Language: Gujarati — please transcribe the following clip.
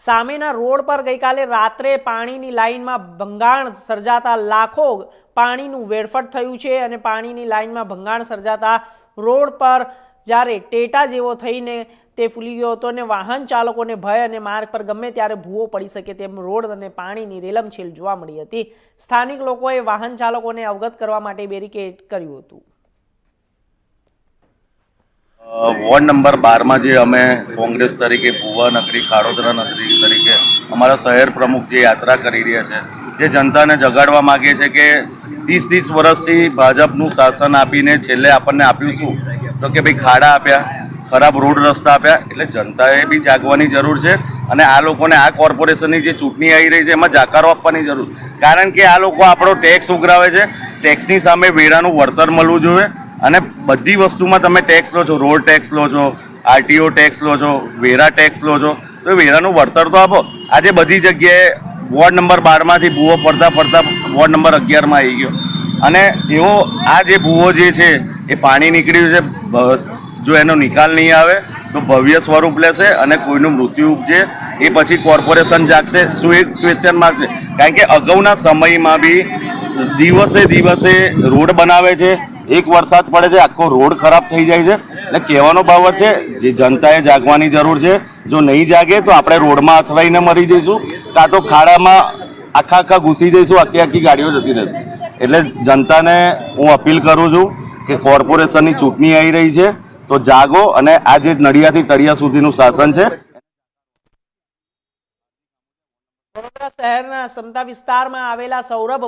સામેના રોડ પર ગઈકાલે રાત્રે પાણીની લાઇનમાં ભંગાણ સર્જાતા લાખો પાણીનું વેડફટ થયું છે અને પાણીની લાઇનમાં ભંગાણ સર્જાતા રોડ પર જ્યારે ટેટા જેવો થઈને તે ફૂલી ગયો હતો અને વાહન ચાલકોને ભય અને માર્ગ પર ગમે ત્યારે ભૂવો પડી શકે તેમ રોડ અને પાણીની રેલમછેલ જોવા મળી હતી. સ્થાનિક લોકોએ વાહન ચાલકોને અવગત કરવા માટે બેરિકેડ કર્યું હતું. વોર્ડ નંબર બારમાં જે અમે કોંગ્રેસ તરીકે, ભુવા નગરી, ખાડોદરા નગરી તરીકે અમારા શહેર પ્રમુખ જે યાત્રા કરી રહ્યા છે, જે જનતાને જગાડવા માગે છે કે ત્રીસ ત્રીસ વર્ષથી ભાજપનું શાસન આપીને છેલ્લે આપણને આપ્યું શું? તો કે ભાઈ ખાડા આપ્યા, ખરાબ રોડ રસ્તા આપ્યા, એટલે જનતાએ બી જાગવાની જરૂર છે અને આ લોકોને આ કોર્પોરેશનની જે ચૂંટણી આવી રહી છે, એમાં જાકારો આપવાની જરૂર. કારણ કે આ લોકો આપણો ટેક્સ ઉઘરાવે છે ટેક્સની સામે વેરાનું વળતર મળવું જોઈએ અને બધી વસ્તુમાં તમે ટેક્સ લો છો રોડ ટેક્સ લો છો આરટીઓ ટેક્સ લો છો, વેરા ટેક્સ લો છો, તો વેરાનું વળતર તો આપો. આજે બધી જગ્યાએ વોર્ડ નંબર બારમાંથી ભૂવો ફરતા ફરતા વોર્ડ નંબર અગિયારમાં આવી ગયો. અને એવો આ જે ભૂવો જે છે, એ પાણી નીકળ્યું છે જો એનો નિકાલ નહીં આવે, તો ભવ્ય સ્વરૂપ લેશે અને કોઈનું મૃત્યુ ઉપજે, એ પછી કોર્પોરેશન જાગશે. શું એક ક્વેશ્ચન માર્ક છે? કારણ કે અગાઉના સમયમાં બી દિવસે દિવસે રોડ બનાવે છે એક વરસાદ પડે છે, આખો રોડ ખરાબ થઈ જાય છે. એટલે કહેવાનો બાબત છે, જે જનતાએ જાગવાની જરૂર છે. જો નહીં જાગે તો આપણે રોડમાં અથડાઈને મરી જઈશું, કાં તો ખાડામાં આખા આખા ઘૂસી જઈશું, આખી આખી ગાડીઓ જતી રહેશે. એટલે જનતાને હું અપીલ કરું છું કે કોર્પોરેશનની ચૂંટણી આવી રહી છે, તો જાગો અને આ જે નડિયાથી તળિયા સુધીનું શાસન છે શહેરના સમતા વિસ્તારમાં આવેલા સૌરભ